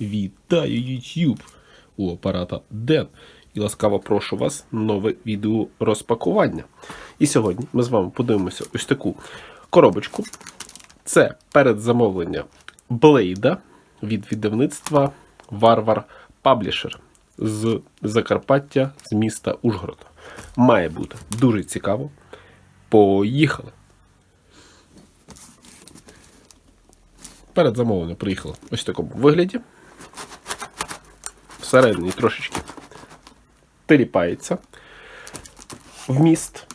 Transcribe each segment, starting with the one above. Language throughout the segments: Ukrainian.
Вітаю YouTube! У апарата Ден. І ласкаво прошу вас нове відео розпакування. І сьогодні ми з вами подивимося ось таку коробочку. Це передзамовлення Блейда від видавництва Варвар Publisher з Закарпаття з міста Ужгород. Має бути дуже цікаво. Поїхали! Передзамовлення приїхало ось в такому вигляді. Всередині трошечки теліпається вміст,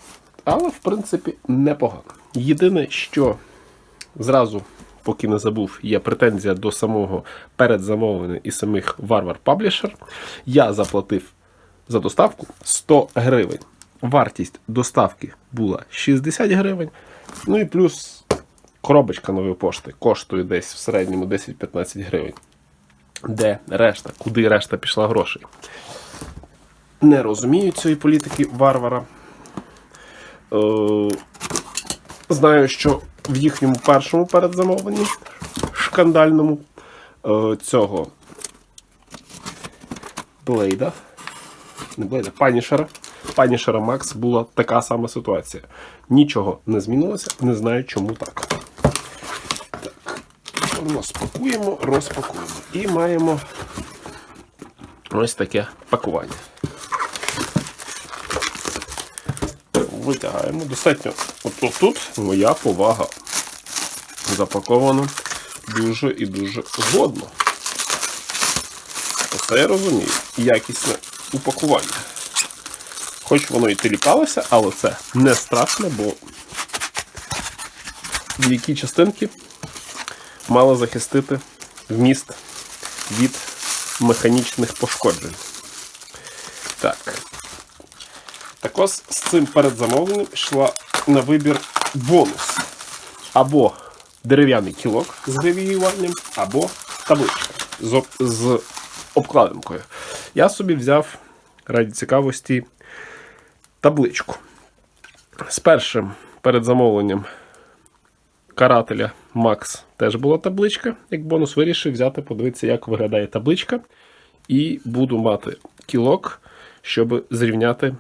але, в принципі, непогано. Єдине, що зразу, поки не забув, є претензія до самого передзамовлення і самих Варвар Publisher. Я заплатив за доставку 100 гривень. Вартість доставки була 60 гривень. Ну і плюс коробочка нової пошти коштує десь в середньому 10-15 гривень. Де решта? Куди решта пішла грошей? Не розумію цієї політики варвара. Е, знаю, що в їхньому першому передзамовленні шкандальному е, цього Блейда. Не Блейда, Панішера. Панішера Макс була така сама ситуація. Нічого не змінилося, не знаю, чому так. Так, розпакуємо, розпакуємо. І маємо ось таке пакування. Витягаємо. Достатньо. От тут моя повага. Запаковано дуже і дуже годно. Оце я розумію. Якісне упакування. Хоч воно і теліпалося, але це не страшно, бо які частинки мали захистити вміст від механічних пошкоджень. Так. Також з цим передзамовленням йшла на вибір бонус. Або дерев'яний кілок з гравіюванням, або табличка з, об- з обкладинкою. Я собі взяв раді цікавості табличку. З першим передзамовленням карателя Макс теж була табличка. Як бонус вирішив взяти, подивитися, як виглядає табличка. І буду мати кілок, щоб зрівняти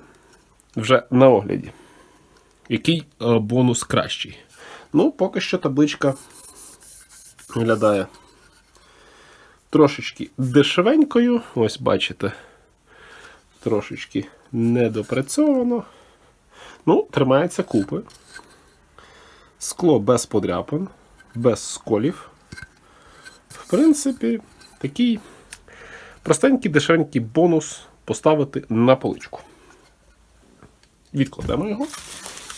вже на огляді. Який е, бонус кращий? Ну, поки що табличка виглядає трошечки дешевенькою. Ось бачите, трошечки недопрацьовано. Ну, тримається купи. Скло без подряпин, без сколів. В принципі, такий простенький дешевенький бонус поставити на поличку. Відкладемо його.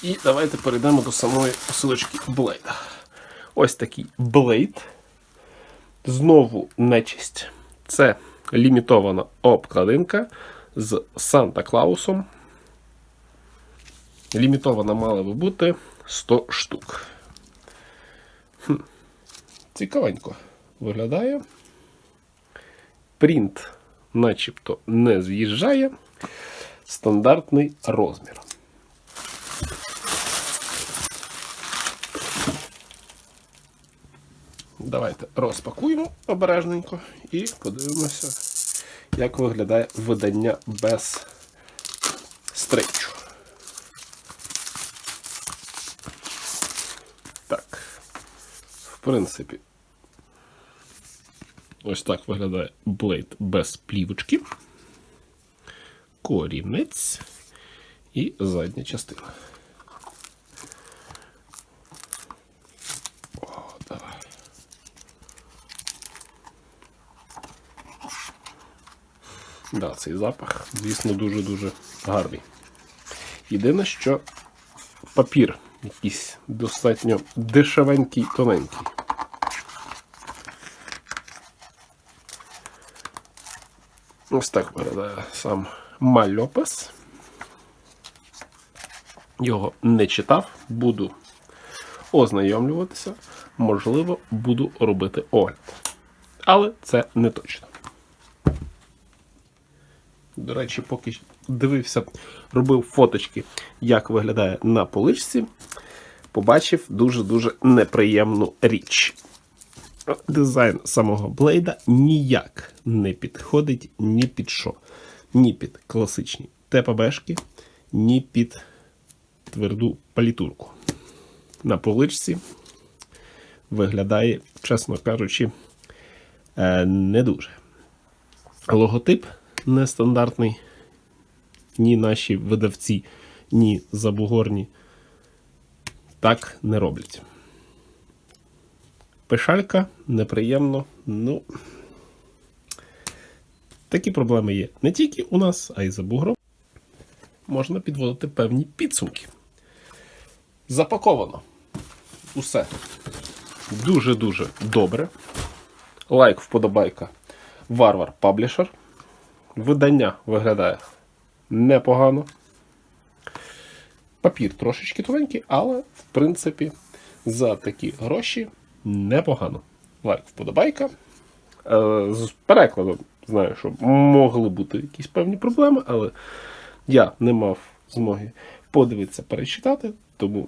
І давайте перейдемо до самої посилочки Блейда. Ось такий Блейд. Знову нечисть. Це лімітована обкладинка з Санта Клаусом. Лімітована мала би бути 100 штук. Хм. Цікавенько виглядає. Принт начебто не з'їжджає. Стандартний розмір. Давайте розпакуємо обережненько і подивимося, як виглядає видання без стрейчу. Так. В принципі, ось так виглядає блейд без плівочки. Корінець і задня частина. О. Да, цей запах, звісно, дуже-дуже гарний. Єдине, що папір якийсь достатньо дешевенький, тоненький. Ось так виглядає сам мальопис. Його не читав, буду ознайомлюватися, можливо, буду робити огляд. Але це не точно. До речі, поки дивився, робив фоточки, як виглядає на поличці, побачив дуже-дуже неприємну річ. Дизайн самого блейда ніяк не підходить ні під що. Ні під класичні ТПБшки, ні під тверду палітурку. На поличці виглядає, чесно кажучи, е, не дуже. Логотип нестандартний. Ні наші видавці, ні забугорні так не роблять. Пешалька неприємно. Ну, такі проблеми є не тільки у нас, а й за бугром. Можна підводити певні підсумки. Запаковано усе дуже-дуже добре. Лайк, вподобайка. Варвар Publisher. Видання виглядає непогано. Папір трошечки тоненький, але в принципі за такі гроші непогано. Лайк, вподобайка. Е, З перекладом знаю, що могли бути якісь певні проблеми, але я не мав змоги подивитися, перечитати, тому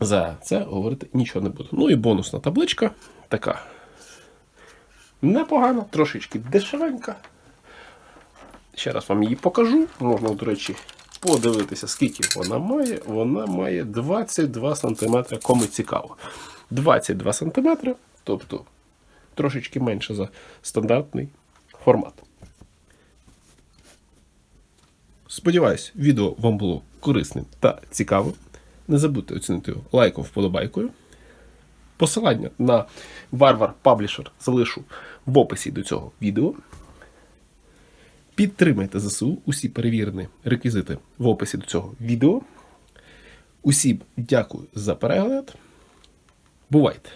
за це говорити нічого не буду. Ну і бонусна табличка така. Непогана, трошечки дешевенька. Ще раз вам її покажу. Можна, до речі, подивитися, скільки вона має. Вона має 22 см, кому цікаво. 22 см, тобто трошечки менше за стандартний формат. Сподіваюсь, відео вам було корисним та цікавим. Не забудьте оцінити його лайком, вподобайкою. Посилання на Варвар Publisher залишу в описі до цього відео. Підтримайте ЗСУ, усі перевірені реквізити в описі до цього відео. Усім дякую за перегляд. Бувайте!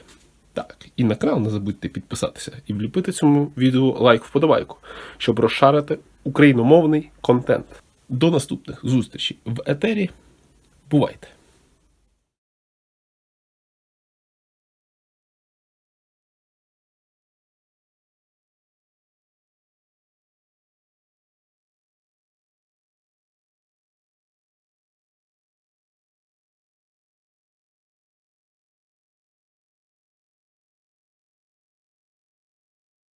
Так, і на канал не забудьте підписатися і вліпити цьому відео лайк вподобайку, щоб розшарити україномовний контент. До наступних зустрічей в етері. Бувайте!